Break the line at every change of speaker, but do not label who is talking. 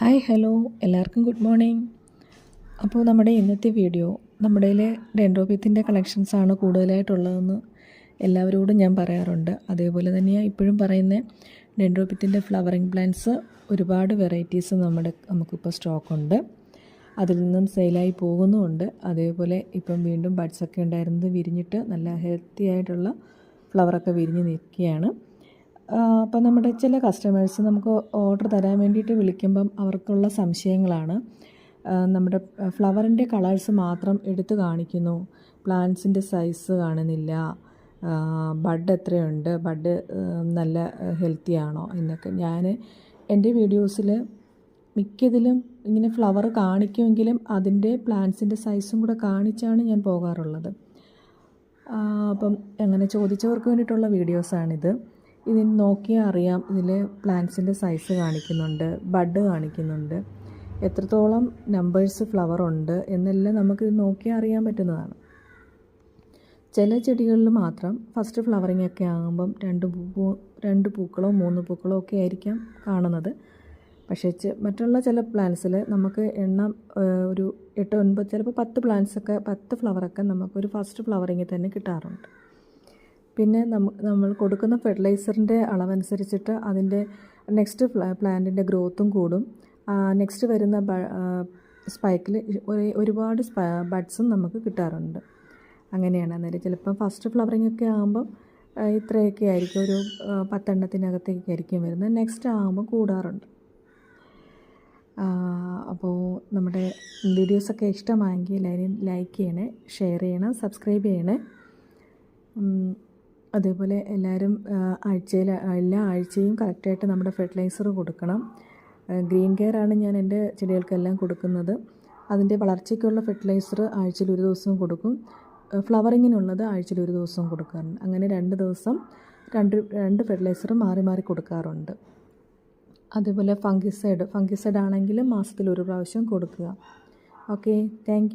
Hi hello. എല്ലാവർക്കും good morning. അപ്പോൾ നമ്മുടെ ഇന്നത്തെ വീഡിയോ നമ്മുടെ കളക്ഷൻസ് ആണ് കൂടുതലായിട്ടുള്ളതെന്ന് എല്ലാവരോടും ഞാൻ പറയാറുണ്ട്. അതേപോലെ തന്നെയാണ് ഇപ്പോഴും പറയുന്നത് ഡെൻഡ്രോപ്യത്തിന്റെ ഫ്ലവറിങ് പ്ലാന്റ്സ് ഒരുപാട് വെറൈറ്റീസ് നമ്മുടെ നമുക്കിപ്പോൾ സ്റ്റോക്കുണ്ട്. അതിൽ നിന്നും സെയിലായി പോകുന്നുമുണ്ട്. അതേപോലെ ഇപ്പം വീണ്ടും ബഡ്സൊക്കെ ഉണ്ടായിരുന്നത് വിരിഞ്ഞിട്ട് നല്ല ഹെൽത്തി ആയിട്ടുള്ള ഫ്ലവറൊക്കെ വിരിഞ്ഞ് നിൽക്കുകയാണ്. അപ്പം നമ്മുടെ ചില കസ്റ്റമേഴ്സ് നമുക്ക് ഓർഡർ തരാൻ വേണ്ടിയിട്ട് വിളിക്കുമ്പം അവർക്കുള്ള സംശയങ്ങളാണ്. നമ്മുടെ ഫ്ലവറിന്റെ കളേഴ്സ് മാത്രം എടുത്തു കാണിക്കുന്നു. പ്ലാന്റ്സിന്റെ സൈസ് കാണുന്നില്ല. ബഡ് എത്രയുണ്ട്? ബഡ് നല്ല ഹെൽത്തി ആണോ എന്നൊക്കെ. ഞാൻ എന്റെ വീഡിയോസിൽ മിക്കതിലും ഇങ്ങനെ ഫ്ലവർ കാണിക്കുമെങ്കിലും അതിന്റെ പ്ലാന്റ്സിന്റെ സൈസും കൂടെ കാണിച്ചാണ് ഞാൻ പോകാറുള്ളത്. അപ്പം അങ്ങനെ ചോദിച്ചവർക്ക് വേണ്ടിയിട്ടുള്ള വീഡിയോസാണിത് ഇതിന് നോക്കിയാൽ അറിയാം. ഇതിൽ പ്ലാന്റ്സിന്റെ സൈസ് കാണിക്കുന്നുണ്ട് ബഡ് കാണിക്കുന്നുണ്ട്. എത്രത്തോളം നമ്പേഴ്സ് ഫ്ലവർ ഉണ്ട് എന്നെല്ലാം നമുക്ക് നോക്കിയാൽ അറിയാൻ പറ്റുന്നതാണ്. ചില ചെടികളിൽ മാത്രം ഫസ്റ്റ് ഫ്ലവറിംഗ് ഒക്കെ ആകുമ്പം രണ്ട് പൂ രണ്ട് പൂക്കളോ മൂന്ന് പൂക്കളോ ഒക്കെ ആയിരിക്കാം കാണുന്നത്. പക്ഷേ മറ്റുള്ള ചില പ്ലാന്റ്സിൽ നമുക്ക് എണ്ണം ഒരു എട്ട് ഒൻപത് ചിലപ്പോൾ പത്ത് പ്ലാന്റ്സൊക്കെ പത്ത് ഫ്ലവറൊക്കെ നമുക്കൊരു ഫസ്റ്റ് ഫ്ലവറിങ്ങിൽ തന്നെ കിട്ടാറുണ്ട്. പിന്നെ നമ്മൾ കൊടുക്കുന്ന ഫെർട്ടിലൈസറിന്റെ അളവനുസരിച്ചിട്ട് അതിന്റെ നെക്സ്റ്റ് പ്ലാന്റിന്റെ ഗ്രോത്തും കൂടും. നെക്സ്റ്റ് വരുന്ന സ്പൈക്കിൽ ഒരുപാട് ബഡ്സും നമുക്ക് കിട്ടാറുണ്ട്. അങ്ങനെയാണ് അന്നേരം ചിലപ്പം ഫസ്റ്റ് ഫ്ലവറിംഗ് ഒക്കെ ആകുമ്പം ഇത്രയൊക്കെ ആയിരിക്കും ഒരു പത്തെണ്ണത്തിനകത്തേക്ക് ആയിരിക്കും വരുന്നത്. നെക്സ്റ്റ് ആകുമ്പോൾ കൂടാറുണ്ട്. അപ്പോൾ നമ്മുടെ വീഡിയോസൊക്കെ ഇഷ്ടമായെങ്കിൽ ലൈക്ക് ചെയ്യണേ ഷെയർ ചെയ്യണം സബ്സ്ക്രൈബ് ചെയ്യണേ. അതേപോലെ എല്ലാവരും ആഴ്ചയിൽ എല്ലാ ആഴ്ചയും കറക്റ്റായിട്ട് നമ്മുടെ ഫെർട്ടിലൈസർ കൊടുക്കണം. ഗ്രീൻ കെയർ ആണ് ഞാൻ എന്റെ ചെടികൾക്കെല്ലാം കൊടുക്കുന്നത്. അതിന്റെ വളർച്ചയ്ക്കുള്ള ഫെർട്ടിലൈസർ ആഴ്ചയിൽ ഒരു ദിവസം കൊടുക്കും. ഫ്ലവറിങ്ങിനുള്ളത് ആഴ്ചയിൽ ഒരു ദിവസം കൊടുക്കാറുണ്ട്. അങ്ങനെ രണ്ട് ദിവസം രണ്ട് രണ്ട് ഫെർട്ടിലൈസർ മാറി മാറി കൊടുക്കാറുണ്ട്. അതേപോലെ ഫംഗിസൈഡ് ഫംഗിസൈഡ് ആണെങ്കിലും മാസത്തിൽ ഒരു പ്രാവശ്യം കൊടുക്കുക. Okay thank